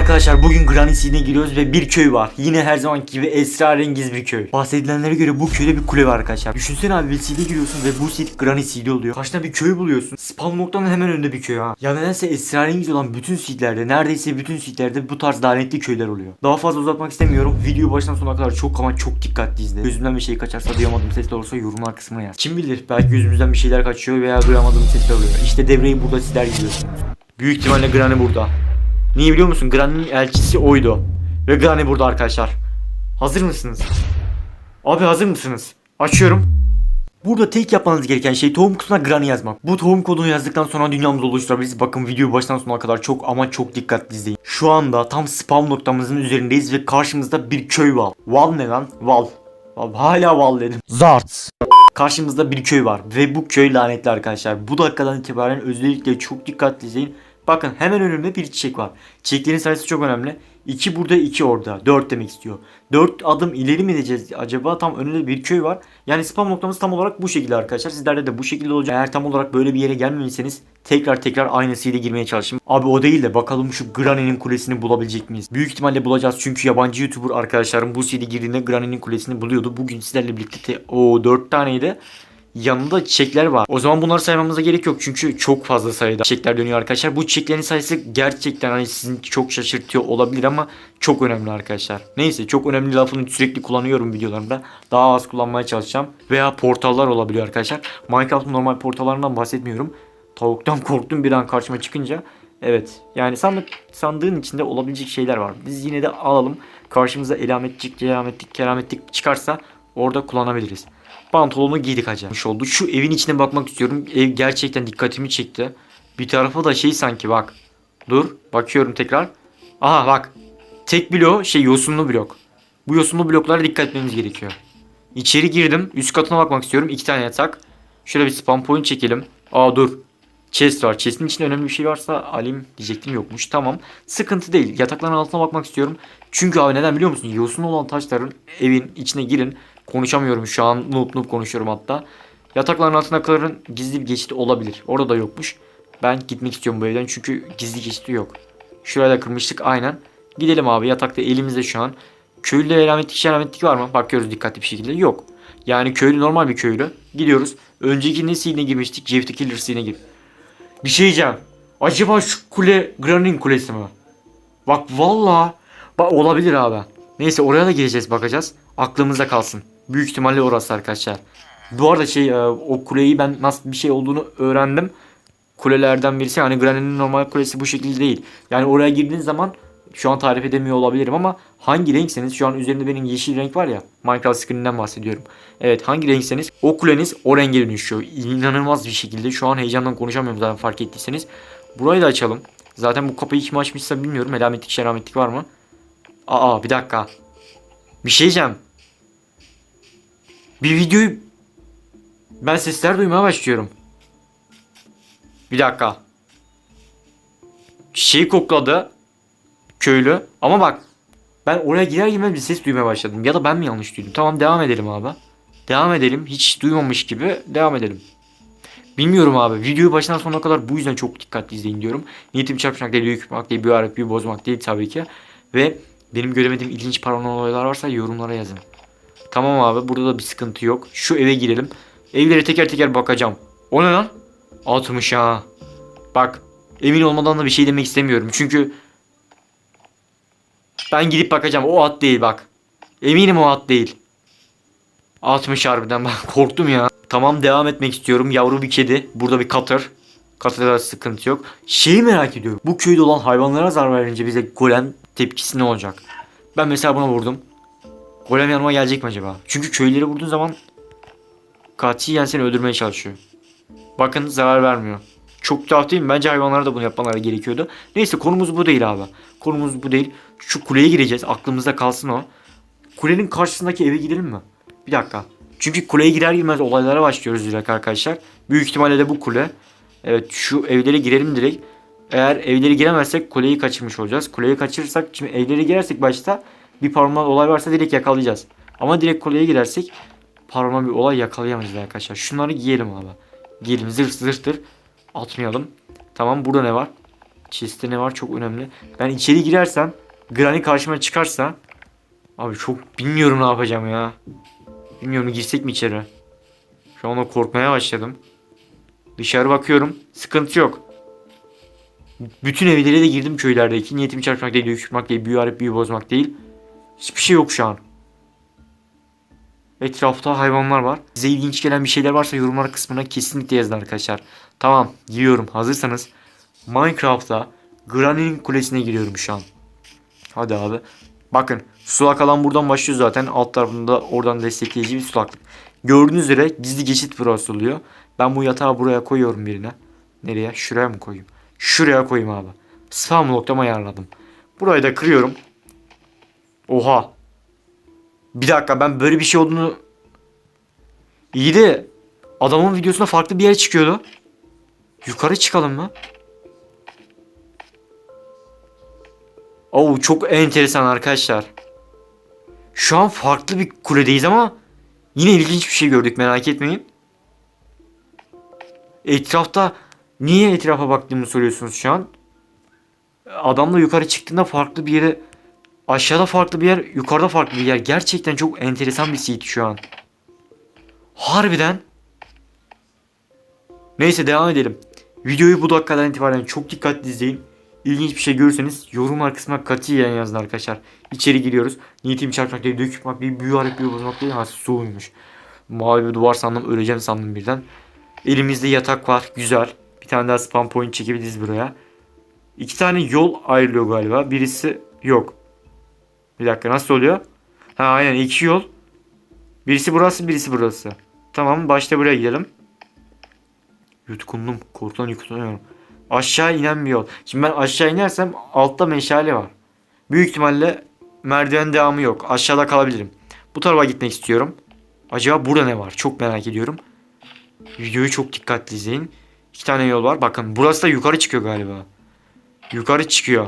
Arkadaşlar bugün Granny City'ne giriyoruz ve bir köy var. Yine her zamanki gibi esrarengiz bir köy. Bahsedilenlere göre bu köyde bir kule var arkadaşlar. Düşünsene abi bir City'ye giriyorsun ve bu Granny City oluyor. Karşına bir köy buluyorsun. Spawn noktanın hemen önünde bir köy ha. Ya nedense esrarengiz olan bütün City'lerde neredeyse bütün City'lerde bu tarz lanetli köyler oluyor. Daha fazla uzatmak istemiyorum. Videoyu baştan sona kadar çok ama çok dikkatli izle. Gözümden bir şey kaçarsa duyamadım ses de olursa yorumlar kısmına yaz. Kim bilir belki gözümüzden bir şeyler kaçıyor veya duyamadığım sesler oluyor. İşte devreyi burada sizler gidiyorsunuz. Büyük ihtimalle Granny burada. Niye biliyor musun? Granny'nin elçisi oydu. Ve Granny burada arkadaşlar. Hazır mısınız? Abi hazır mısınız? Açıyorum. Burada tek yapmanız gereken şey tohum kutusuna Granny yazmak. Bu tohum kodunu yazdıktan sonra dünyamızı oluşturabiliriz. Bakın videoyu baştan sona kadar çok ama çok dikkatli izleyin. Şu anda tam spawn noktamızın üzerindeyiz ve karşımızda bir köy var. Val ne lan? Val. Hala Val dedim. Zarts. Karşımızda bir köy var ve bu köy lanetli arkadaşlar. Bu dakikadan itibaren özellikle çok dikkatli izleyin. Bakın hemen önümde bir çiçek var. Çiçeklerin sayısı çok önemli. 2 burada 2 orada. 4 demek istiyor. 4 adım ileri mi gideceğiz acaba? Tam önünde bir köy var. Yani spam noktamız tam olarak bu şekilde arkadaşlar. Sizlerde de bu şekilde olacak. Eğer tam olarak böyle bir yere gelmemişseniz tekrar tekrar aynısıyla girmeye çalışın. Abi o değil de bakalım şu Granny'nin kulesini bulabilecek miyiz? Büyük ihtimalle bulacağız çünkü yabancı YouTuber arkadaşlarım bu CD girdiğinde Granny'nin kulesini buluyordu. Bugün sizlerle birlikte te- o 4 taneydi. Yanında çiçekler var. O zaman bunları saymamıza gerek yok çünkü çok fazla sayıda çiçekler dönüyor arkadaşlar. Bu çiçeklerin sayısı gerçekten hani sizin çok şaşırtıyor olabilir ama çok önemli arkadaşlar. Neyse çok önemli lafını sürekli kullanıyorum videolarımda. Daha az kullanmaya çalışacağım. Veya portallar olabiliyor arkadaşlar. Minecraft'ın normal portallarından bahsetmiyorum. Tavuktan korktum bir an karşıma çıkınca. Evet yani sandık sandığın içinde olabilecek şeyler var. Biz yine de alalım. Karşımıza elametçik, kerametlik, kerametlik çıkarsa orada kullanabiliriz. Pantolonu giydik acayip oldu. Şu evin içine bakmak istiyorum. Ev gerçekten dikkatimi çekti. Bir tarafı da şey sanki bak. Dur bakıyorum tekrar. Aha bak. Tek blok şey yosunlu blok. Bu yosunlu bloklara dikkat etmemiz gerekiyor. İçeri girdim. Üst katına bakmak istiyorum. İki tane yatak. Şöyle bir spam point çekelim. Aa dur. Chest var. Chest'in içinde önemli bir şey varsa alayım diyecektim yokmuş. Tamam. Sıkıntı değil. Yatakların altına bakmak istiyorum. Çünkü abi neden biliyor musun? Yosunlu olan taşların evin içine girin. Konuşamıyorum şu an. Noob noob konuşuyorum hatta. Yatakların altına kaların gizli bir geçidi olabilir. Orada da yokmuş. Ben gitmek istiyorum bu evden çünkü gizli geçidi yok. Şuraya da kırmıştık aynen. Gidelim abi yatakta elimizde şu an. Köylüde alametlik şerametlik var mı? Bakıyoruz dikkatli bir şekilde. Yok. Yani köylü normal bir köylü. Gidiyoruz. Önceki nesine girmiştik? Jeff Killer Scene'e gir. Bir şey diyeceğim. Acaba şu kule Granny'nin kulesi mi? Bak valla. Bak olabilir abi. Neyse oraya da gireceğiz bakacağız. Aklımızda kalsın. Büyük ihtimalle orası arkadaşlar. Bu arada şey e, o kuleyi ben nasıl bir şey olduğunu öğrendim. Kulelerden birisi yani Granny'nin normal kulesi bu şekilde değil. Yani oraya girdiğiniz zaman şu an tarif edemiyor olabilirim ama hangi renkseniz şu an üzerinde benim yeşil renk var ya Minecraft screen'inden bahsediyorum. Evet hangi renkseniz o kuleniz o renge dönüşüyor. İnanılmaz bir şekilde şu an heyecandan konuşamıyorum zaten fark ettiyseniz. Burayı da açalım. Zaten bu kapıyı kim açmışsa bilmiyorum. Elametlik şerametlik var mı? Aa bir dakika. Bir şey diyeceğim. Bir videoyu ben sesler duymaya başlıyorum. Bir dakika. Şey kokladı. Köylü. Ama bak. Ben oraya girer girmez bir ses duymaya başladım. Ya da ben mi yanlış duydum? Tamam devam edelim abi. Devam edelim. Hiç duymamış gibi devam edelim. Bilmiyorum abi. Videoyu baştan sonuna kadar bu yüzden çok dikkatli izleyin diyorum. Niyetim çarpışmak değil, yıkmak değil, bir arayıp bir bozmak değil tabii ki. Ve benim göremediğim ilginç paranormal olaylar varsa yorumlara yazın. Tamam abi burada da bir sıkıntı yok. Şu eve girelim. Evlere teker teker bakacağım. O ne lan? Atmış ha. Bak emin olmadan da bir şey demek istemiyorum. Çünkü ben gidip bakacağım. O at değil bak. Eminim o at değil. Atmış harbiden ben korktum ya. Tamam devam etmek istiyorum. Yavru bir kedi. Burada bir katır. Katırda sıkıntı yok. Şeyi merak ediyorum. Bu köyde olan hayvanlara zarar verince bize golem tepkisi ne olacak? Ben mesela buna vurdum. Golem yanıma gelecek mi acaba? Çünkü köyleri vurduğun zaman katiyen seni öldürmeye çalışıyor. Bakın zarar vermiyor. Çok tuhaf değil mi? Bence hayvanlara da bunu yapmaları gerekiyordu. Neyse konumuz bu değil abi. Konumuz bu değil. Şu kuleye gireceğiz. Aklımızda kalsın o. Kulenin karşısındaki eve gidelim mi? Bir dakika. Çünkü kuleye girer girmez olaylara başlıyoruz direkt arkadaşlar. Büyük ihtimalle de bu kule. Evet şu evlere girelim direkt. Eğer evleri giremezsek kuleyi kaçırmış olacağız. Kuleyi kaçırırsak şimdi evlere girersek başta bir paranormal olay varsa direkt yakalayacağız. Ama direkt kuleye girersek paranormal bir olay yakalayamayız arkadaşlar. Şunları giyelim abi. Giyelim zırt zırttır. Atmayalım. Tamam burada ne var? Chest'te ne var çok önemli. Ben içeri girersem Granny karşıma çıkarsa abi çok bilmiyorum ne yapacağım ya. Bilmiyorum girsek mi içeri? Şu anda korkmaya başladım. Dışarı bakıyorum. Sıkıntı yok. Bütün evlere de girdim köylerdeki. Niyetimi çarpmak değil, döküşmek değil, büyü arayıp büyü bozmak değil. Hiçbir şey yok şu an. Etrafta hayvanlar var. Size ilginç gelen bir şeyler varsa yorumlar kısmına kesinlikle yazın arkadaşlar. Tamam, giriyorum. Hazırsanız Minecraft'ta Granny'nin kulesine giriyorum şu an. Hadi abi. Bakın sulak alan buradan başlıyor zaten. Alt tarafında oradan destekleyici bir sulaklık. Gördüğünüz üzere gizli geçit burası oluyor. Ben bu yatağı buraya koyuyorum birine. Nereye? Şuraya mı koyayım? Şuraya koyayım abi. Spam noktamı ayarladım. Burayı da kırıyorum. Oha. Bir dakika ben böyle bir şey olduğunu... İyi de adamın videosunda farklı bir yere çıkıyordu. Yukarı çıkalım mı? Oo çok enteresan arkadaşlar. Şu an farklı bir kuledeyiz ama yine ilginç bir şey gördük merak etmeyin. Etrafta niye etrafa baktığımı soruyorsunuz şu an. Adamla yukarı çıktığında farklı bir yere aşağıda farklı bir yer yukarıda farklı bir yer. Gerçekten çok enteresan bir seed şu an. Harbiden. Neyse devam edelim. Videoyu bu dakikadan itibaren çok dikkatli izleyin. İlginç bir şey görürseniz yorumlar kısmına katiyen yazın arkadaşlar. İçeri giriyoruz. Niyetim çarpmak değil, dökmek değil, büyü arayıp büyü bozmak değil. Ha suymuş. Mavi bir duvar sandım, öleceğim sandım birden. Elimizde yatak var, güzel. Bir tane daha spam point çekebiliriz buraya. İki tane yol ayrılıyor galiba. Birisi yok. Bir dakika nasıl oluyor? Ha aynen iki yol. Birisi burası, birisi burası. Tamam başta buraya gidelim. Yutkundum. Korkudan yutkunuyorum. Aşağı inen bir yol. Şimdi ben aşağı inersem altta meşale var. Büyük ihtimalle merdiven devamı yok. Aşağıda kalabilirim. Bu tarafa gitmek istiyorum. Acaba burada ne var? Çok merak ediyorum. Videoyu çok dikkatli izleyin. İki tane yol var. Bakın burası da yukarı çıkıyor galiba. Yukarı çıkıyor.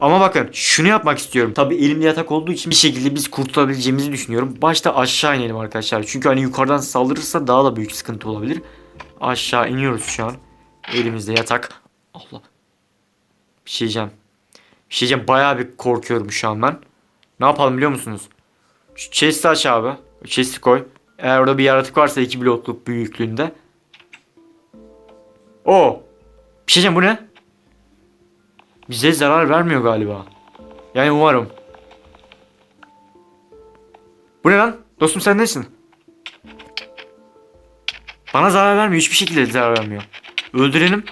Ama bakın şunu yapmak istiyorum. Tabi elimde yatak olduğu için bir şekilde biz kurtulabileceğimizi düşünüyorum. Başta aşağı inelim arkadaşlar. Çünkü hani yukarıdan saldırırsa daha da büyük sıkıntı olabilir. Aşağı iniyoruz şu an. Elimizde yatak. Allah. Bir şey diyeceğim. Bir şey diyeceğim. Bayağı bir korkuyorum şu an ben. Ne yapalım biliyor musunuz? Şu chest'i aç abi. Chest'i koy. Eğer orada bir yaratık varsa iki blokluk büyüklüğünde. O. Bir şey diyeceğim bu ne? Bize zarar vermiyor galiba. Yani umarım. Bu ne lan? Dostum sen nesin? Bana zarar vermiyor. Hiçbir şekilde zarar vermiyor. Öldürelim.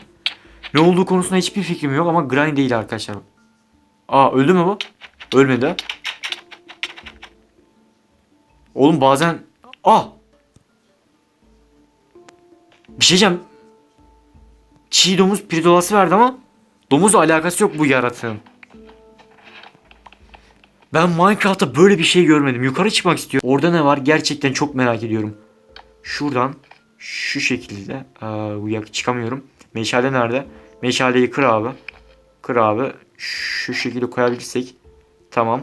Ne olduğu konusunda hiçbir fikrim yok ama Granny değil arkadaşlar. Aa öldü mü bu? Ölmedi. Oğlum bazen... Ah! Bir şey diyeceğim. Çiğ domuz pirzolası verdi ama domuzla alakası yok bu yaratığın. Ben Minecraft'ta böyle bir şey görmedim. Yukarı çıkmak istiyorum. Orada ne var gerçekten çok merak ediyorum. Şuradan şu şekilde yak- çıkamıyorum. Meşale nerede? Meşaleyi kır abi. Kır abi. Şu şekilde koyabilirsek. Tamam.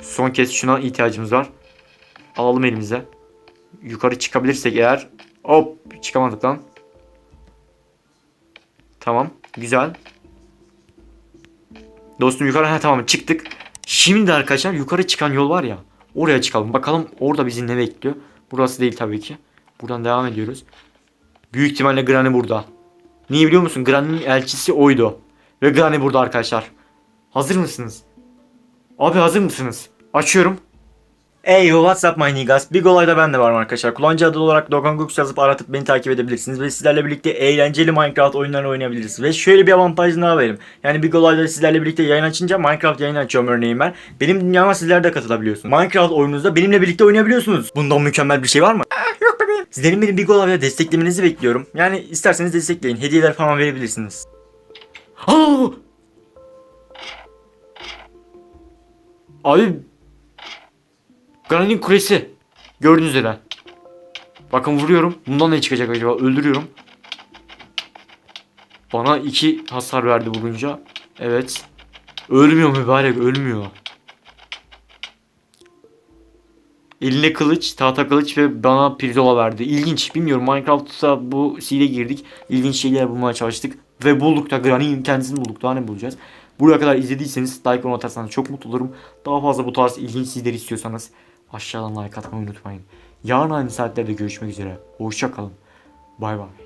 Son kez şuna ihtiyacımız var. Alalım elimize. Yukarı çıkabilirsek eğer. Hop çıkamadık lan. Tamam. Güzel. Dostum yukarı ha tamam çıktık. Şimdi arkadaşlar yukarı çıkan yol var ya. Oraya çıkalım. Bakalım orada bizi ne bekliyor. Burası değil tabii ki. Buradan devam ediyoruz. Büyük ihtimalle Granny burada. Niye biliyor musun? Granny'nin elçisi oydu. Ve Granny burada arkadaşlar. Hazır mısınız? Abi hazır mısınız? Açıyorum. Hey what's up my niggas? Big olayda ben de varım arkadaşlar. Kullanıcı adı olarak Gooks yazıp aratıp beni takip edebilirsiniz. Ve sizlerle birlikte eğlenceli Minecraft oyunları oynayabiliriz. Ve şöyle bir avantaj daha verim. Yani Big olayda sizlerle birlikte yayın açınca Minecraft yayın açıyorum örneğin ben. Benim dünyama sizler de katılabiliyorsunuz. Minecraft oyununuzda benimle birlikte oynayabiliyorsunuz. Bundan mükemmel bir şey var mı? yok bebeğim. Sizlerin benim Big olayda desteklemenizi bekliyorum. Yani isterseniz destekleyin. Hediyeler falan verebilirsiniz. Abi Granit'in kulesi. Gördüğünüz üzere. Bakın vuruyorum. Bundan ne çıkacak acaba? Öldürüyorum. Bana iki hasar verdi vurunca. Evet. Ölmüyor mübarek ölmüyor. Eline kılıç, tahta kılıç ve bana pirzola verdi. İlginç. Bilmiyorum Minecraft'ta bu sile girdik. İlginç şeyler bulmaya çalıştık. Ve bulduk da Granny'in kendisini bulduk. Daha ne bulacağız? Buraya kadar izlediyseniz like onu atarsanız çok mutlu olurum. Daha fazla bu tarz ilginç sizleri istiyorsanız Aşağıdan like atmayı unutmayın. Yarın aynı saatlerde görüşmek üzere. Hoşçakalın. Bay bay.